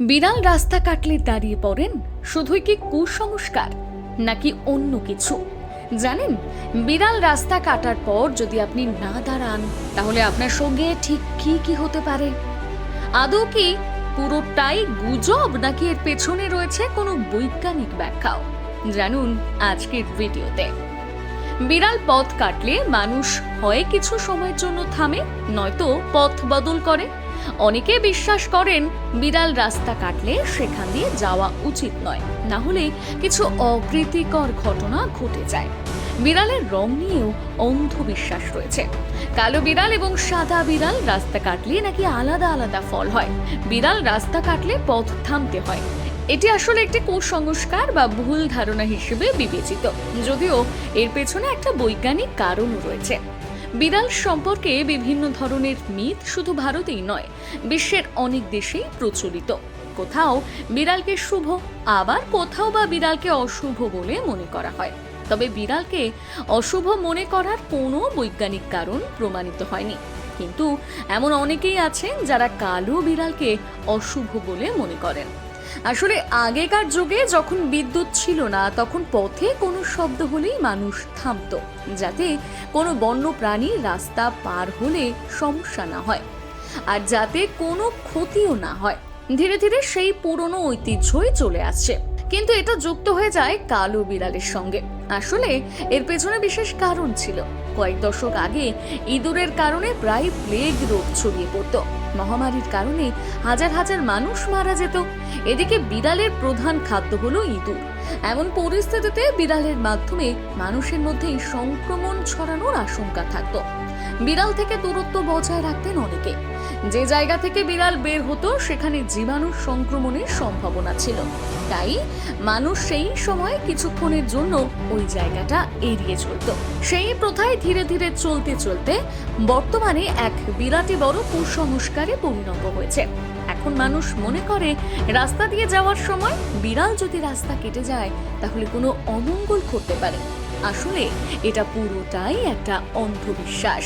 বিড়াল রাস্তা কাটলে দাঁড়িয়ে পড়েন শুধুই কি কুসংস্কার নাকি অন্য কিছু? জানেন, বিড়াল রাস্তা কাটার পর যদি আপনি না দাঁড়ান, তাহলে আপনার সঙ্গে ঠিক কি কি হতে পারে? আদৌ কি পুরোটাই গুজব নাকি এর পেছনে রয়েছে কোনো বৈজ্ঞানিক ব্যাখ্যাও? জানুন আজকের ভিডিওতে। বিড়াল পথ কাটলে মানুষ হয় কিছু সময়ের জন্য থামে, নয়তো পথ বদল করে। অনেকে বিশ্বাস করেন বিড়াল রাস্তা কাটলে সেখান দিয়ে যাওয়া উচিত নয়। না হলে কিছু অপ্রীতিকর ঘটনা ঘটে যায়। বিড়ালের রং নিয়েও অন্ধবিশ্বাস রয়েছে। কালো বিড়াল এবং সাদা বিড়াল রাস্তা কাটলে নাকি আলাদা আলাদা ফল হয়। বিড়াল রাস্তা কাটলে পথ থামতে হয়। এটি আসলে একটি কুসংস্কার বা ভুল ধারণা হিসেবে বিবেচিত। যদিও এর পেছনে একটা বৈজ্ঞানিক কারণ রয়েছে। বিড়াল সম্পর্কে বিভিন্ন ধরনের মিথ শুধু ভারতেই নয়, বিশ্বের অনেক দেশেই প্রচলিত। কোথাও বিড়ালকে শুভ, আবার কোথাও বা বিড়ালকে অশুভ বলে মনে করা হয়। তবে বিড়ালকে অশুভ মনে করার কোনো বৈজ্ঞানিক কারণ প্রমাণিত হয়নি। কিন্তু এমন অনেকেই আছেন যারা কালো বিড়ালকে অশুভ বলে মনে করেন। আসলে আগেকার যুগে যখন বিদ্যুৎ ছিল না, তখন পথে কোনো শব্দ হলেই মানুষ থামত, যাতে কোনো বন্য প্রাণী রাস্তা পার হলে সমস্যা না হয় আর যাতে কোনো ক্ষতিও না হয়। ধীরে ধীরে সেই পুরনো ঐতিহ্যই চলে আসছে। কিন্তু এটা যুক্ত হয়ে যায় কালো বিড়ালের সঙ্গে। আসলে এর পেছনে বিশেষ কারণ ছিল। কয়েক দশক আগে ইঁদুরের কারণে প্রায় প্লেগ রোগ ছড়িয়ে পড়ত। মহামারীর কারণে হাজার হাজার মানুষ মারা যেত। এদিকে বিড়ালের প্রধান খাদ্য হলো ইঁদুর। এমন পরিস্থিতিতে বিড়ালের মাধ্যমে মানুষের মধ্যে সংক্রমণ ছড়ানোর আশঙ্কা থাকতো। বিড়াল থেকে দূরত্ব বজায় রাখতেন অনেকে। যে জায়গা থেকে বিড়াল বের হতো, সেখানে জীবাণু সংক্রমণের সম্ভাবনা ছিল। তাই মানুষ সেই সময় কিছুক্ষণের জন্য ওই জায়গাটা এড়িয়ে চলত। সেই প্রথায় ধীরে ধীরে চলতে চলতে বর্তমানে এক বিরাটে বড় কুসংস্কারে পরিণত হয়েছে। এখন মানুষ মনে করে, রাস্তা দিয়ে যাওয়ার সময় বিড়াল যদি রাস্তা কেটে যায়, তাহলে কোনো অমঙ্গল করতে পারে। আসলে এটা পুরোটাই একটা অন্ধবিশ্বাস।